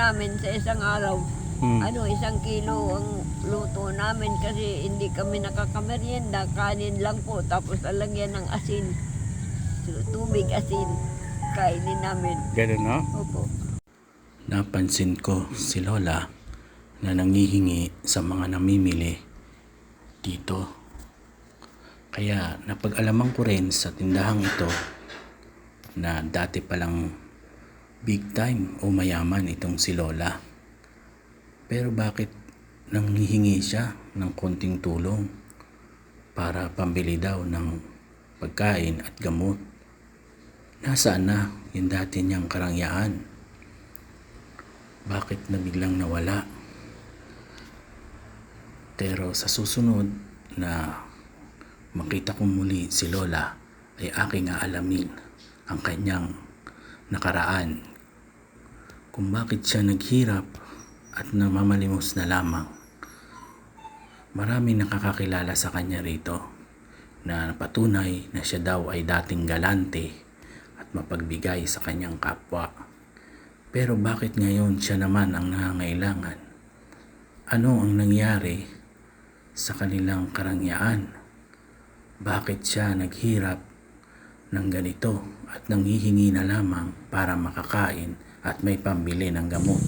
namin sa isang araw. Hmm. Ano, isang kilo ang luto namin kasi hindi kami nakakameryenda. Kanin lang po, tapos lalagyan ng asin. Tubig, asin. Kainin namin. Ganun, no? Opo. Napansin ko si Lola na nangihingi sa mga namimili dito. Kaya napag-alaman ko rin sa tindahang ito na dati palang big time o mayaman itong si Lola. Pero bakit nanghihingi siya ng konting tulong para pambili daw ng pagkain at gamot? Nasaan na yung dati niyang karangyaan? bakit na biglang nawala. Pero sa susunod na makita ko muli si Lola ay aking aalamin ang kanyang nakaraan. Kung bakit siya naghirap at namamalimos na lamang. Marami nakakakilala sa kanya rito na patunay na siya daw ay dating galante at mapagbigay sa kanyang kapwa. Pero bakit ngayon siya naman ang nangangailangan? Ano ang nangyari sa kanilang karangyaan? Bakit siya naghirap ng ganito at nanghihingi na lamang para makakain at may pambili ng gamot?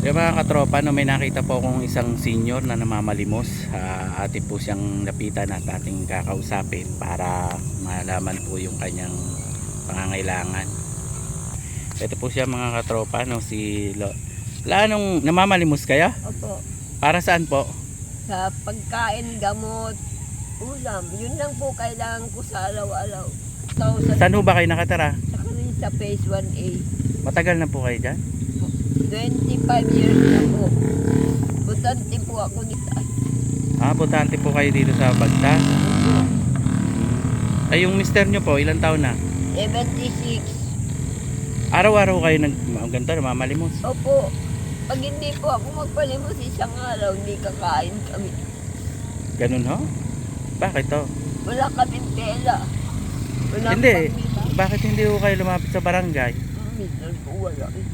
Di mga katropa, no, may nakita po akong isang senior na namamalimos. Uh, ate po siyang lapitan at ating kakausapin para malaman po yung kanyang pangangailangan. Ito po siya mga katropa, no, si Lo. Wala nung namamalimos kayo? Opo. Para saan po? Sa pagkain, gamot, ulam. Yun lang po kailangan ko sa araw-araw. Saan ho ba kayo nakatara? sa sa phase 1A. Matagal na po kayo dyan? 25 years na po. Butante po ako dito. Ah, butante po kayo dito sa Bagta. Ay, yung mister nyo po, ilang taon na? 76. Araw-araw kayo nag... Ang ganda, namamalimos. Opo. Pag hindi po ako magpalimos isang araw, hindi kakain kami. Ganun ho? Bakit to? Wala kaming pera. Wala Hindi. Bakit hindi ho kayo lumapit sa barangay? Minsan po wala. eh.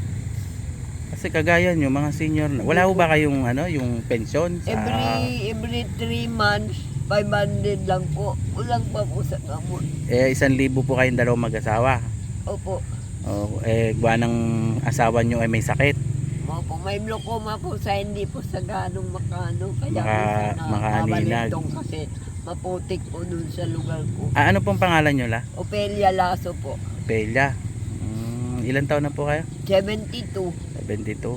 Kasi kagaya nyo, mga senior na. Wala ho ba kayong ano, yung pensyon? Sa... Every, every 3 months, 500 lang po. Kulang pa po sa gamot. Eh, isang libo po kayong dalawang mag-asawa. Opo. O, eh, gawa ng asawa nyo ay may sakit. Opo, may glaucoma po sa hindi po sa ganong makano. Kaya Maka- minsan na mabalintong kasi maputik po dun sa lugar ko. Ah, ano pong pangalan nyo la? Opelia Lasso po. Pelia. Ilan taon na po kayo? 72. 72.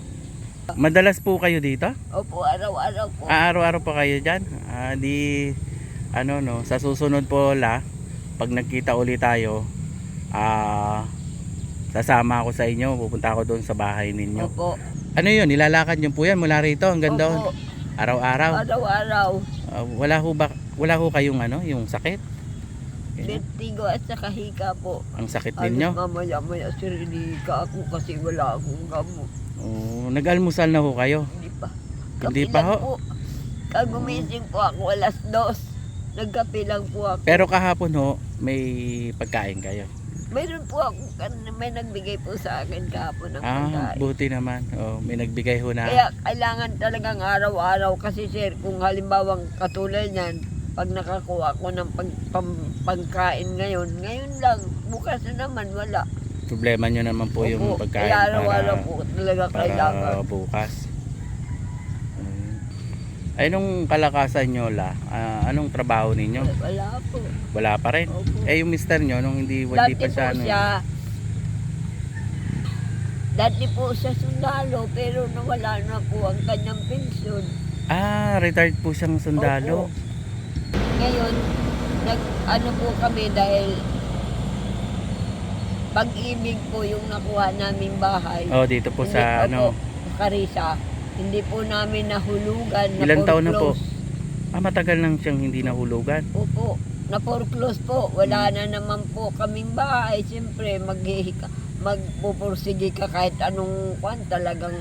Madalas po kayo dito? Opo, araw-araw po. Ah, araw-araw po kayo dyan? Ah, di, ano no, sa susunod po la, pag nagkita ulit tayo, ah, sasama ako sa inyo, pupunta ako doon sa bahay ninyo. Opo. Ano yun, nilalakad nyo po yan mula rito hanggang doon? Opo. Araw-araw? Araw-araw. Ah, wala ho ba, wala ho kayong ano, yung sakit? Vertigo at saka hika po. Ang sakit Ano ninyo? mamaya-maya sirilika ako kasi wala akong gamot. Oh, nag-almusal na ho kayo? Hindi pa. Hindi Kape pa lang ho? Po. Kagumising po ako alas dos. Nagkape lang po ako. Pero kahapon ho, may pagkain kayo. Mayroon po ako, may nagbigay po sa akin kahapon ng Ah, pagkain. buti naman. Oh, may nagbigay ho na. Kaya kailangan talagang araw-araw kasi sir, kung halimbawang katulad niyan, pag nakakuha ko ng pag, pam- pagkain ngayon, ngayon lang, bukas na naman wala. Problema nyo naman po yung Opo, pagkain Kaya para, po talaga para kailangan. bukas. Mm. Ay, nung kalakasan nyo la, ah, anong trabaho ninyo? Wala po. Wala pa rin. Opo. Eh, yung mister nyo, nung hindi, hindi Dati pa po siya, ano, siya, dati po siya sundalo, pero nawala na po ang kanyang pensyon. ah, retired po siyang sundalo. Opo. Ngayon, nag, ano po kami dahil pag-ibig po yung nakuha naming bahay. Oh, dito po sa, Hindi- ano, opo, Karisa. Hindi po namin nahulugan. na Ilang taon na po? ah, matagal nang siyang hindi nahulugan. Opo, na foreclose po. Wala na naman po kaming bahay. Siyempre, maghihika, magpupursige ka kahit anong kwan talagang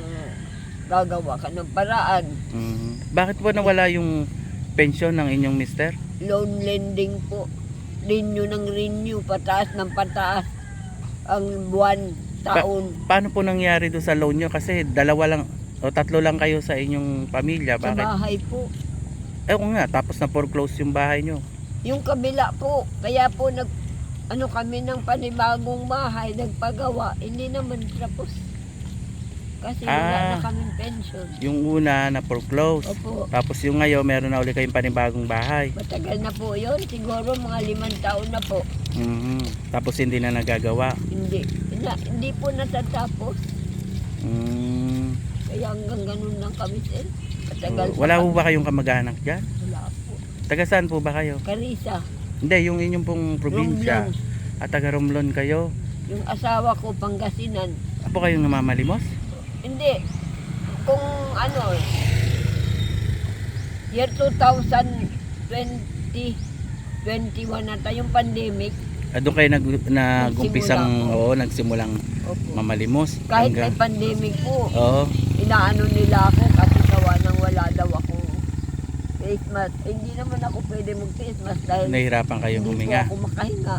gagawa ka ng paraan. Mhm. Bakit po nawala yung pensyon ng inyong mister? Loan lending po. Renew ng renew, pataas ng pataas ang buwan. taon. Paano po nangyari doon sa loan nyo? Kasi dalawa lang o tatlo lang kayo sa inyong pamilya. Sa Bakit? bahay po. Eh kung nga, tapos na foreclose yung bahay nyo. Yung kabila po, kaya po nag ano kami ng panibagong bahay, nagpagawa, hindi naman tapos. Kasi wala Ah. na kaming pension. Yung una na foreclose. Opo, Tapos yung ngayon, meron na ulit kayong panibagong bahay. matagal na po yun. Siguro mga limang taon na po. Mhm. Tapos hindi na nagagawa. Hindi, na, hindi po natatapos. Mm. Kaya hanggang ganun lang kami sir. Matagal pa Wala po kami. ba kayong kamag-anak dyan? Wala po. Taga saan po ba kayo? Karisa, Hindi, yung inyong pong probinsya. Romblon. At taga Romblon kayo. Yung asawa ko, Pangasinan. Apo kayong namamalimos? Hindi. Kung ano, year 2020, 21 na yung pandemic. Ah, doon kayo nag, nagumpisang, oo, nagsimulang Opo. mamalimos. Kahit may pandemic po, Oo. inaano nila ako kasi gawa nang wala daw ako face mask. Eh, hindi naman ako pwede mag face mask dahil nahihirapan kayong hindi huminga. po ako makahinga.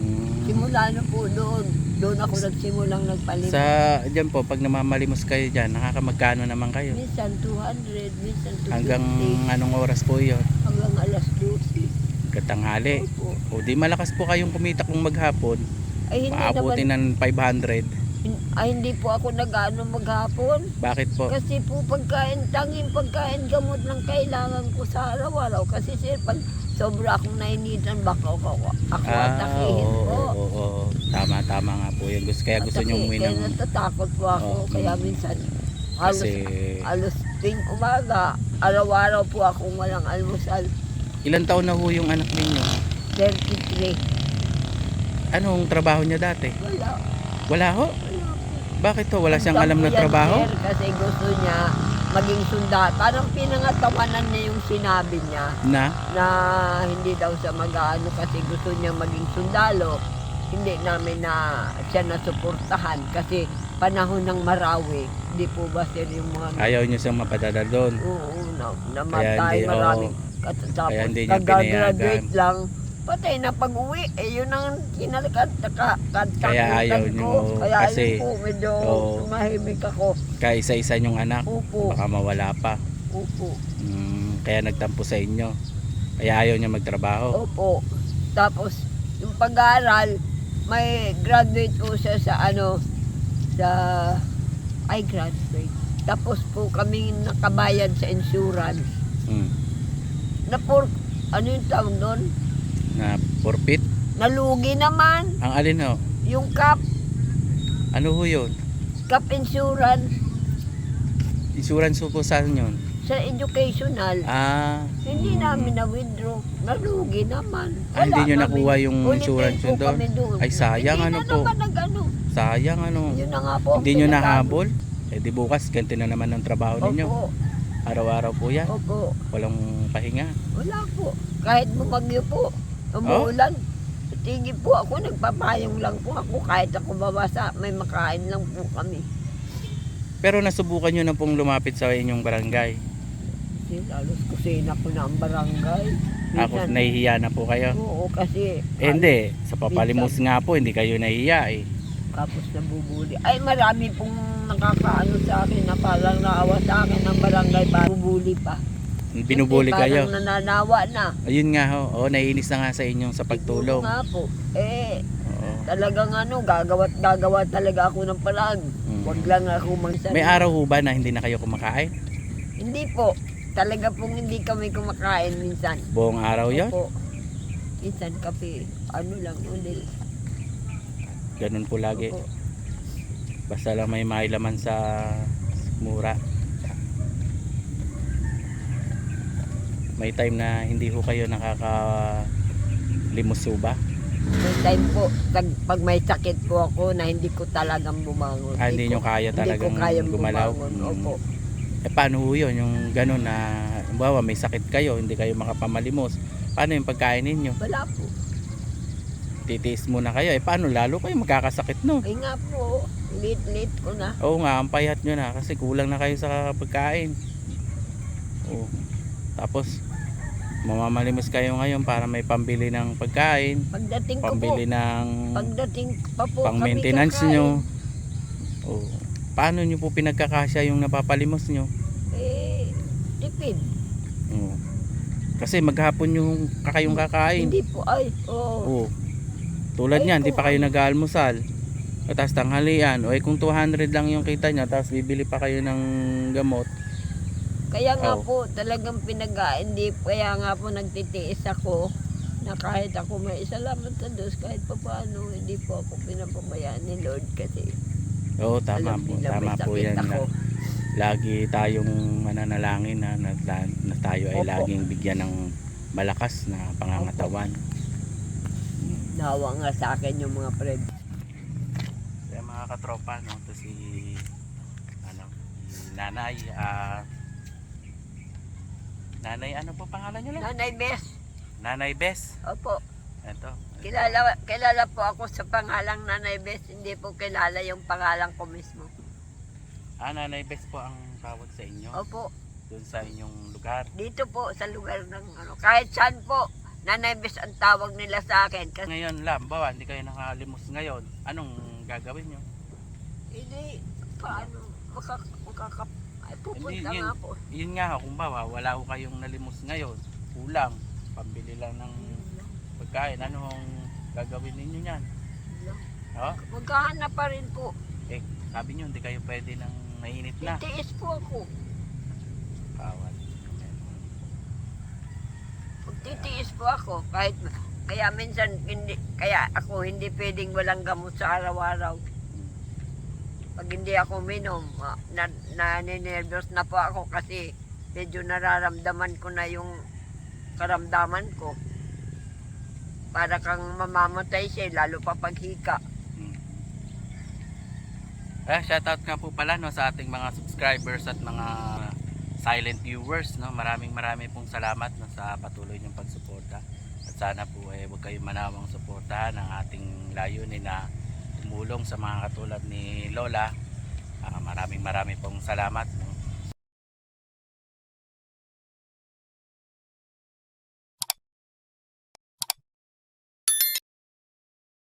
Mm. Simula na po doon. Doon ako nagsimulang nagpalimos. Sa, dyan po, pag namamalimos kayo dyan, nakakamagkano naman kayo? Minsan 200, minsan 250. Hanggang anong oras po yun? hanggang alas 12. Katanghali. Opo. O di malakas po kayong kumita kung maghapon. Ay hindi Maabuti naman, ng 500. Ay hindi po ako nag-ano maghapon. Bakit po? Kasi po pagkain, tanging pagkain gamot lang kailangan ko sa araw-araw. Kasi sir, pag sobra akong nainitan, baka ako, ako atakihin Ah, oo, po. oo, oo. Tama, tama nga po yun. Gusto, kaya gusto nyo Atake, umuwi Kaya ng... natatakot po ako. Oo, kaya minsan, halos, Kasi, halos ting umaga, araw-araw po akong walang almusal. ilan taon na ho yung anak ninyo? 33. Anong trabaho niya dati? Wala. Wala ho? Bakit to? Wala siyang alam na trabaho? sir, kasi gusto niya maging sundalo. Parang pinangatawanan niya yung sinabi niya Na? na hindi daw sa mag-ano kasi gusto niya maging sundalo. Hindi namin na siya nasuportahan kasi panahon ng Marawi. Hindi po ba sir yung mga... Ayaw niyo siyang mapadala doon. Oo, na, Kaya namatay hindi, maraming. oo. Tapos Kaya hindi niya pinayagan. lang. Patay na pag-uwi, eh yun ang kinalikat, ka, Kaya ayaw ko. niyo, Kaya kasi- ayun po, medyo oo. tumahimik ako. Kaya isa-isa niyong anak. Opo, Baka mawala pa. opo, Mm, kaya nagtampo sa inyo. Kaya ayaw niya magtrabaho. opo. Tapos, yung pag-aaral, may graduate po siya sa ano, sa, ay graduate. Tapos po kami nakabayad sa insurance. Mm. Na por, ano yung tawag doon? Na forfeit. Nalugi naman. Ang alin ho? Yung cap, Ano ho yun? cap insurance Insurance ho po saan yun? sa educational. Ah, Hindi namin na-withdraw. Nalugi naman. Ah, hindi nyo nakuha yung insurance yun doon? Ay, sayang, hindi ano na po? naman nag-ano. sayang ano. Yun na nga po. Hindi nyo nahabol? Eh di bukas, ganti na naman ang trabaho ninyo. Opo, Araw-araw po yan. opo. Walang pahinga. Wala po. Kahit bumagyo po, umuulan. Tigil po ako, nagpapayong lang po ako. Kahit ako babasa, may makain lang po kami. Pero nasubukan nyo na pong lumapit sa inyong barangay. Kasi Halos kusina ko na ang barangay. Ako, Minsan- nahihiya na po kayo. Oo, kasi Eh hindi, sa papalimos nga po, hindi kayo nahihiya eh. Tapos nabubuli. Ay, marami pong nakakaano sa akin na parang naawa sa akin ng barangay para bubuli pa. Binubuli Kasi kayo. Parang nananawa na. Ayun nga ho, oh, naiinis na nga sa inyong sa Siguro pagtulong. nga po. Eh, Oo. talagang ano, gagawa't gagawa talaga ako ng palag. Mm. Huwag lang ako magsan. May araw ho ba na hindi na kayo kumakain? Hindi po. Talaga pong hindi kami kumakain minsan. Buong araw yon? Opo. Minsan kape. Ano lang, ulit. Ganun po lagi. Opo. Basta lang may mailaman sa mura. May time na hindi ho kayo nakaka limusuba. May time po, pag may sakit po ako na hindi ko talagang bumangon. Ah, hindi nyo ko- kaya talagang Hindi ko gumalaw. bumangon. Mm. Opo. Eh paano ho yun? Yung ganun na, bawa may sakit kayo, hindi kayo makapamalimos. Paano yung pagkain ninyo? Wala po. Titiis muna kayo. Eh paano lalo kayo magkakasakit no? Ay nga po, late-late ko na. Oo nga, ang payat nyo na kasi kulang na kayo sa pagkain. Oo. Tapos, mamamalimos kayo ngayon para may pambili ng pagkain, Pagdating pambili po, ng pagdating pa po pang maintenance kakain. nyo. Oh. Paano nyo po pinagkakasya yung napapalimos nyo? Eh, tipid. Oh. Kasi maghapon yung kakayong kakain. Hindi po, ay. Oh. Tulad Ay, niyan, di kung pa kayo nag-aalmusal. O tapos tanghalian. O eh, kung 200 lang yung kita niya, tapos bibili pa kayo ng gamot. Kaya nga Oo. po, talagang pinag hindi kaya nga po nagtitiis ako na kahit ako may salamat sa Diyos, kahit pa paano, hindi po ako pinapabayaan ni Lord kasi Oo, tama alam po. Tama po yan. Na, ako. lagi tayong mananalangin na, na, na tayo ay Opo. laging bigyan ng malakas na pangangatawan. Nawa nga sa akin yung mga friend. Kaya mga katropa, no, to si ano, nanay, ah, nanay, ano po pangalan niyo lang? Nanay Bes, Nanay Bes. opo, Ito. kilala, kilala po ako sa pangalang Nanay Bes, hindi po kilala yung pangalan ko mismo. Ah, Nanay Bes po ang tawag sa inyo. Opo, Doon sa inyong lugar. dito po sa lugar ng ano, kahit saan po, Nanay Bes ang tawag nila sa akin. Kasi Ngayon lang, bawa, hindi kayo nakalimos ngayon. Anong gagawin nyo? hindi, paano, makak, makaka, ay pupunta Hindi, yun. nga po. Yun nga, kung bawa, wala ko kayong nalimos ngayon. Kulang. Pambili lang ng pagkain. Anong gagawin ninyo yan? Oh? Magkahanap pa rin po. Eh, sabi nyo, hindi kayo pwede ng mainit na. Titiis po ako. Kawal. Magtitiis po ako. Kahit, kaya minsan, hindi, kaya ako hindi pwedeng walang gamot sa araw-araw. Pag hindi ako minom, ah, na, naninervyos na po ako kasi medyo nararamdaman ko na yung karamdaman ko. Para kang mamamatay siya, lalo pa paghika. Hmm. Eh, shoutout nga po pala no, sa ating mga subscribers at mga silent viewers. No? Maraming maraming pong salamat no, sa patuloy niyong pagsuporta. At sana po eh, huwag kayong manawang suportahan ang ating layunin na tumulong sa mga katulad ni Lola. Ah, maraming maraming pong salamat.